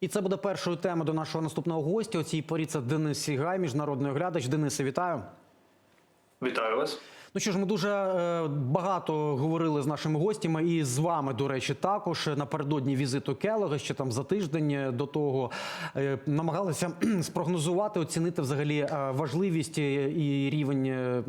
І це буде першою темою до нашого наступного гостя. У цій порі це Денис Сігай, міжнародний оглядач. Денисе, вітаю. Вітаю вас. Ну що ж, ми дуже е, багато говорили з нашими гостями, і з вами, до речі, також напередодні візиту Келога, ще там за тиждень до того е, намагалися спрогнозувати, оцінити взагалі е, важливість і рівень е,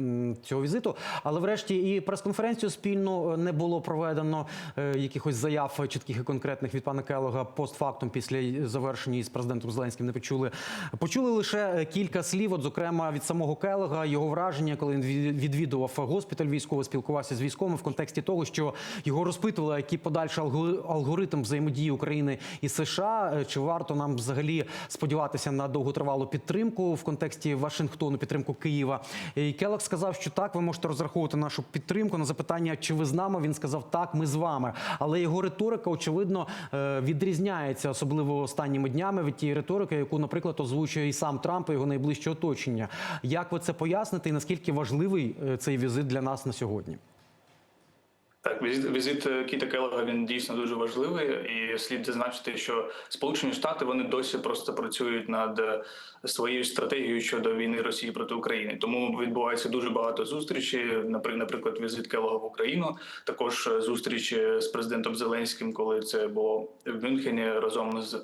цього візиту. Але врешті і прес-конференцію спільну не було проведено е, якихось заяв чітких і конкретних від пана Келога постфактум після завершення із президентом Зеленським не почули. Почули лише кілька слів, от, зокрема від самого Келога, його враження, коли він відвідував госпіталь військово, спілкувався з військовими в контексті того, що його розпитували, який подальший алгоритм взаємодії України і США. Е, Чи варто нам взагалі сподіватися на довготривалу підтримку в контексті Вашингтону, підтримку Києва? І Келог сказав, що так, ви можете розраховувати нашу підтримку. На запитання, чи ви з нами, він сказав, так, ми з вами. Але його риторика, очевидно, е, відрізняється, особливо останніми днями від тієї риторики, яку, наприклад, озвучує і сам Трамп, і його найближче оточення. Як ви це поясните, і наскільки важливий е, цей візит для нас на сьогодні? Так, візит, візит е, Кіта Келлога, він дійсно дуже важливий, і слід зазначити, що Сполучені Штати вони досі просто працюють над е, своєю стратегією щодо війни Росії проти України. Тому відбувається дуже багато зустрічей. Наприклад, візит Келлога в Україну, також е, зустрічі з президентом Зеленським, коли це було в Мюнхені разом з.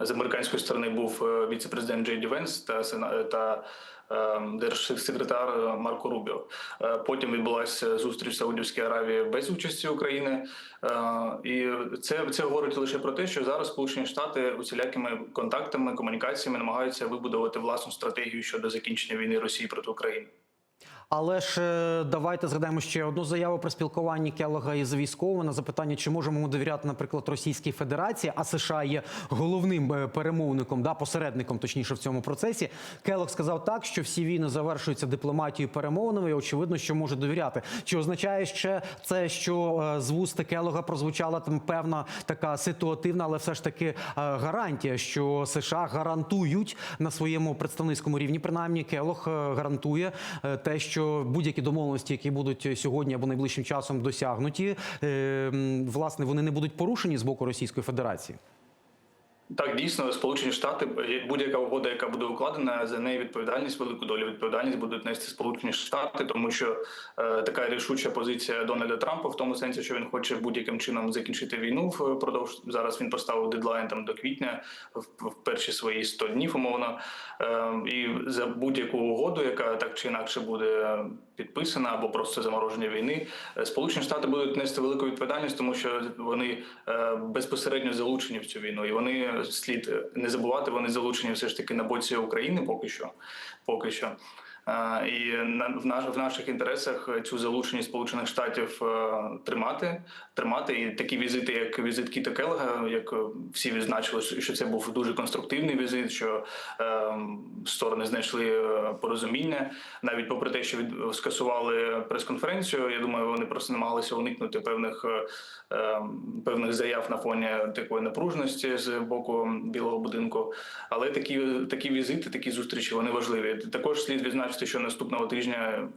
З американської сторони був е, віце-президент Джей Ді Венс та та е, держсекретар Марко Рубіо. Е, Потім відбулася зустріч в Саудівській Аравії без участі України, Е, і це, це говорить лише про те, що зараз Сполучені Штати усілякими контактами, комунікаціями намагаються вибудувати власну стратегію щодо закінчення війни Росії проти України. Але ж е, давайте згадаємо ще одну заяву про спілкування Келога із військовими на запитання, чи можемо ми довіряти, наприклад, Російській Федерації, а США є головним е, перемовником, да, посередником, точніше, в цьому процесі. Келог сказав так, що всі війни завершуються дипломатією перемовинами, і очевидно, що може довіряти. Чи означає ще це, що е, з вуст Келога прозвучала там певна така ситуативна, але все ж таки гарантія, що США гарантують на своєму представницькому рівні, принаймні Келог е, гарантує те, що будь-які домовленості, які будуть сьогодні або найближчим часом досягнуті, е, власне, вони не будуть порушені з боку Російської Федерації. Так, дійсно, Сполучені Штати, будь-яка угода, яка буде укладена, за неї відповідальність, велику долю відповідальність будуть нести Сполучені Штати, тому що е, така рішуча позиція Дональда Трампа в тому сенсі, що він хоче будь-яким чином закінчити війну впродовж зараз. Він поставив дедлайн там до квітня, в, в перші свої 100 днів, умовно. Е, і за будь-яку угоду, яка так чи інакше буде підписана або просто замороження війни, е, Сполучені Штати будуть нести велику відповідальність, тому що вони е, безпосередньо залучені в цю війну, і вони слід не забувати, вони залучені все ж таки на боці України поки що. Поки що. І в наш в наших інтересах цю залученість Сполучених Штатів е, тримати, тримати і такі візити, як візит Кіта Келлога, як всі відзначили, що це був дуже конструктивний візит, що е, сторони знайшли е, порозуміння, навіть попри те, що від скасували прес-конференцію. Я думаю, вони просто намагалися уникнути певних е, е, певних заяв на фоні такої напруженості з боку Білого будинку. Але такі такі візити, такі зустрічі вони важливі. Також слід відзначити, що наступного тижня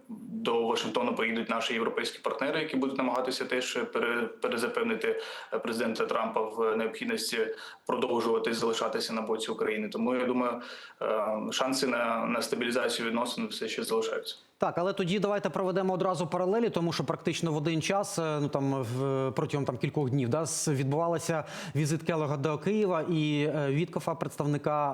до Вашингтону поїдуть наші європейські партнери, які будуть намагатися теж пере, перезапевнити президента Трампа в необхідності продовжувати залишатися на боці України. Тому я думаю, е, шанси на, на стабілізацію відносин все ще залишаються. Так, але тоді давайте проведемо одразу паралелі, тому що практично в один час, е, ну там в протягом там кількох днів, да, відбувалася візит Келога до Києва і е, Віткофа, представника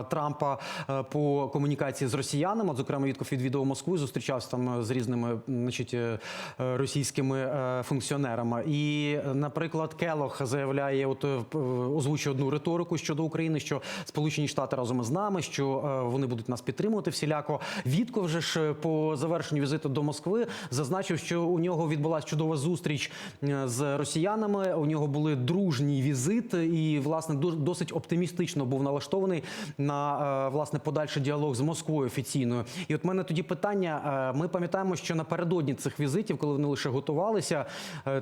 е, Трампа е, по комунікації з росіянами. Зокрема, Віткоф відвідував Москву, і зустрічався там з різними, значить, е, е, російськими е, функціонерами. І, е, наприклад, Келог заявляє, от е, озвучує одну риторику щодо України, що Сполучені Штати разом із нами, що е, вони будуть нас підтримувати всіляко. Вітков же ж е, по завершенню візиту до Москви зазначив, що у нього відбулася чудова зустріч е, з росіянами. У нього були дружній візит, і власне до- досить оптимістично був налаштований на е, власне подальший діалог з Москвою офіційною. І от мене тоді питання: е, ми пам'ятаємо, що напередодні цих візитів, коли вони лише готувалися,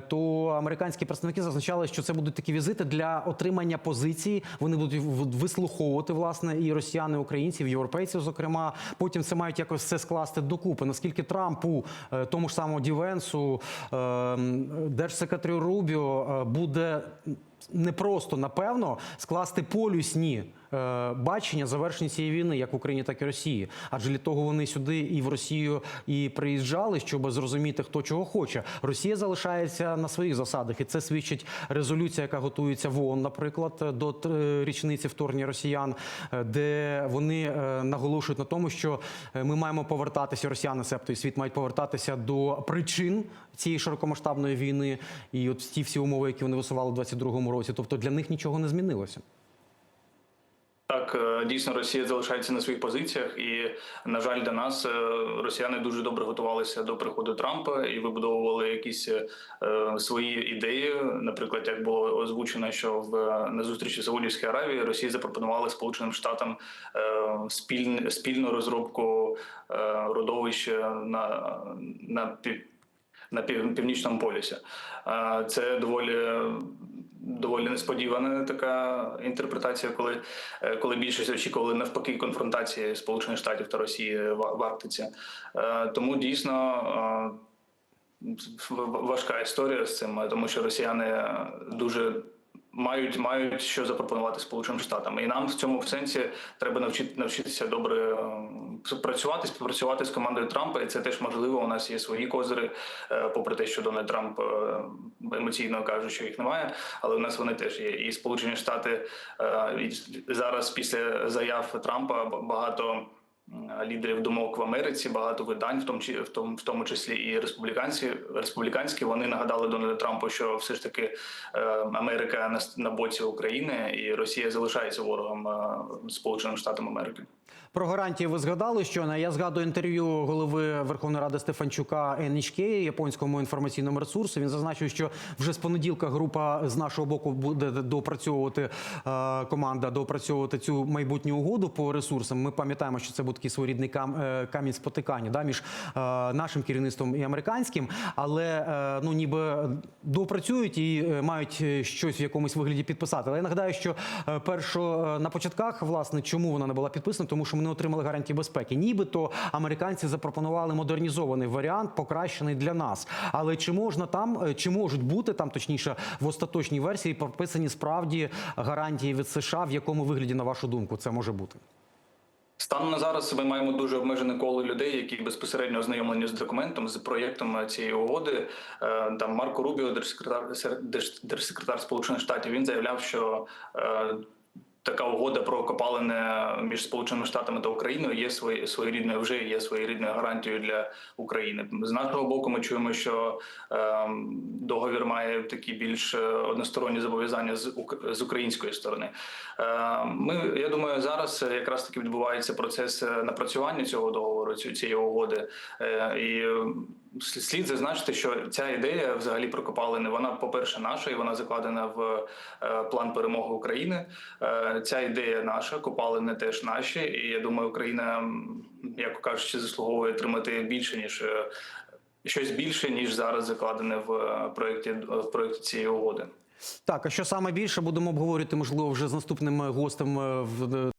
то американські представники зазначали, що це будуть такі візити для отримання позиції. Вони будуть вислуховувати власне і росіяни, і українців, європейців. Зокрема, потім це мають якось все скласти докупи. Наскільки Трампу, е, тому ж самому Дівенсу, е, держсекретарю Рубіо е, буде не просто напевно скласти полюсні бачення завершення цієї війни, як в Україні, так і Росії. Адже для того вони сюди і в Росію і приїжджали, щоб зрозуміти, хто чого хоче. Росія залишається на своїх засадах, і це свідчить резолюція, яка готується в ООН, наприклад, до е, річниці вторгнення росіян, е, де вони е, наголошують на тому, що е, ми маємо повертатися, росіяни, себто і світ мають повертатися до причин цієї широкомасштабної війни, і от ті всі умови, які вони висували у 22-му році. Тобто для них нічого не змінилося. Так, е, дійсно, Росія залишається на своїх позиціях, і на жаль, для нас е, росіяни дуже добре готувалися до приходу Трампа і вибудовували якісь е, свої ідеї. Наприклад, як було озвучено, що в на зустрічі в Саудівській Аравії Росія запропонувала Сполученим Штатам е, спіль, спільну розробку родовища на, на на пів, північному полюсі. Це доволі доволі несподівана така інтерпретація, коли, е, коли більшість очікували навпаки конфронтації Сполучених Штатів та Росії в, Арктиці. Е, Тому дійсно. е, Важка історія з цим, тому що росіяни дуже мають мають що запропонувати Сполученим Штатам, і нам в цьому в сенсі треба навчити навчитися добре працювати, співпрацювати з командою Трампа, і це теж можливо. У нас є свої козири, е, попри те, що Дональд Трамп е, емоційно каже, що їх немає, але у нас вони теж є. І Сполучені Штати е, зараз після заяв Трампа багато. Лідерів думок в Америці, багато видань, в тому в тому, в тому числі і республіканські, республіканські, вони нагадали Дональду Трампу, що все ж таки Америка на, на боці України і Росія залишається ворогом Сполученим Штатам Америки. Про гарантії ви згадали, що я згадую інтерв'ю голови Верховної Ради Стефанчука NHK, японському інформаційному ресурсу. Він зазначив, що вже з понеділка група з нашого боку буде допрацьовувати е, команда, допрацьовувати цю майбутню угоду по ресурсам. Ми пам'ятаємо, що це був такий своєрідний е, камінь спотикання да, між е, нашим керівництвом і американським, але ну ніби допрацюють і мають щось в якомусь вигляді підписати. Але я нагадаю, що е, на початках, власне, чому вона не була підписана, тому що ми не отримали гарантії безпеки. Нібито американці запропонували модернізований варіант, покращений для нас. Але чи можна там, е, чи можуть бути там, точніше, в остаточній версії прописані справді гарантії від США, в якому вигляді, на вашу думку, це може бути? Станом на зараз ми маємо дуже обмежене коло людей, які безпосередньо ознайомлені з документом, з проєктом цієї угоди. Е, Там Марко Рубіо, держсекретар держсекретар Сполучених Штатів, він заявляв, що е, така угода про копалини між Сполученими Штатами та Україною є свої своєрідною, вже є своєрідною гарантією для України. З нашого боку, ми чуємо, що е, договір має такі більш е, односторонні зобов'язання з з української сторони. Е, Ми я думаю, зараз е, якраз таки відбувається процес е, напрацювання цього договору, ці- цієї угоди. Е, І слід зазначити, що ця ідея взагалі про копалини, вона, по-перше, наша, і вона закладена в план перемоги України. Е, Ця ідея наша, копалини теж наші. І я думаю, Україна, як кажучи, заслуговує отримати більше ніж. е, Щось більше ніж зараз закладене в е, проєкті в проєкті цієї угоди. Так, а що саме більше будемо обговорювати, можливо, вже з наступним гостем е, в